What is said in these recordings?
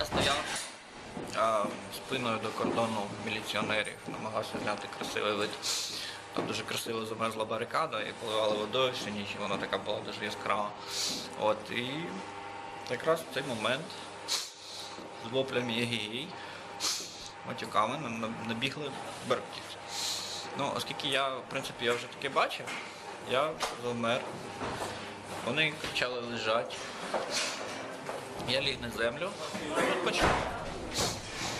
Я стояв а, спиною до кордону міліціонерів, намагався зняти красивий вид. Там дуже красиво замерзла барикада і поливали водою всю ніч, і вона така була дуже яскрава. От, і якраз в цей момент з воплями єгій, матюками на- на- набігли беркутівці. Ну, оскільки я, в принципі, я вже таке бачив, я завмер. Вони почали лежати. Я ліг на землю, почав.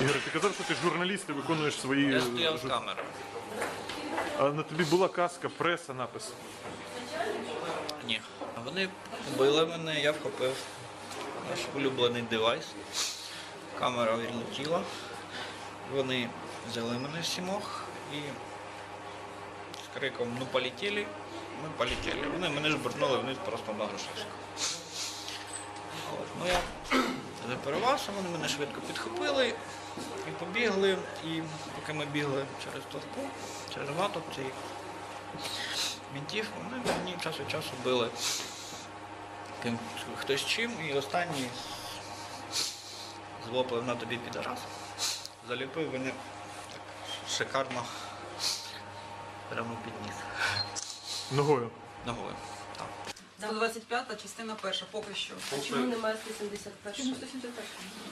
Ігор, ти казав, що ти журналіст і виконуєш свої. Я стояв з жур- камерою. А на тобі була каска, преса, напис. Ні. Вони побили мене, я вхопив наш улюблений девайс. Камера відлетіла. Вони взяли мене сімох і з криком ну полетіли, ми полетіли. Вони мене жбурнули вниз просто на грошиську. Ну я заперевався, вони мене швидко підхопили і побігли. І поки ми бігли через толпу, через натовп цей мінтів, вони мені час від часу били ким, хтось чим, і останній злопив на тобі підарас. Заліпив мене так шикарно прямо під ніс. Ногою. Ногою. Так. 125 частина перша, поки що. Чому немає 171? Чому 171?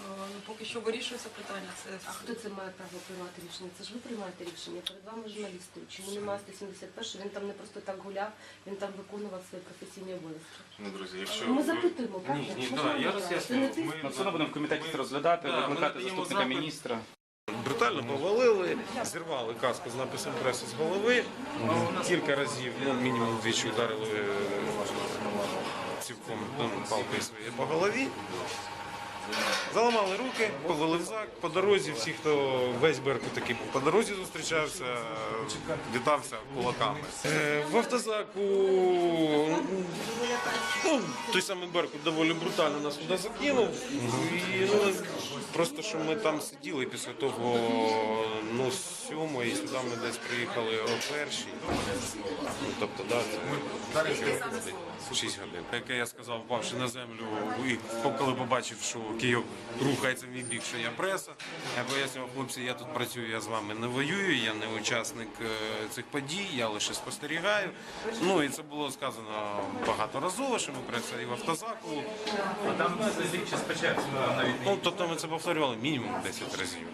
Ну, поки що вирішується питання. Це А хто це має право приймати рішення? Це ж ви приймаєте рішення. Перед вами журналісти. Чому немає 171? Він там не просто так гуляв, він там виконував свої професійні обов'язки. Ну, друзі, якщо Ми запитуємо, правда? ні, ні, Можна давай, я вам роз'ясню. Це не ти? Ми Ну, все одно будемо в комітеті це розглядати, Да, ми викликати надаємо заступника запит. міністра. Брутально повалили, зірвали каску з написом преси з голови. Кілька разів, ну мінімум двічі ударили е, цівком ну, палкою своєю по голові. Заламали руки, повели в зак. По дорозі всі, хто весь Беркут такий по дорозі зустрічався, вітався кулаками. Е, В автозаку ну, той самий Беркут доволі брутально нас туди закинув. І ну, просто що ми там сиділи після того, ну, сьомої сюди ми десь приїхали о першій. Ну, тобто, да, це 6 годин. Яке я сказав, впавши на землю, і коли побачив, що Київ рухається в мій бік, що я преса. Я пояснював, хлопці, я тут працюю, я з вами не воюю, я не учасник е, цих подій, я лише спостерігаю. Ну і це було сказано багаторазово, що ми преса і в автозаку. Там слідчі спочатку навіть Ну, тобто ми це повторювали мінімум 10 разів.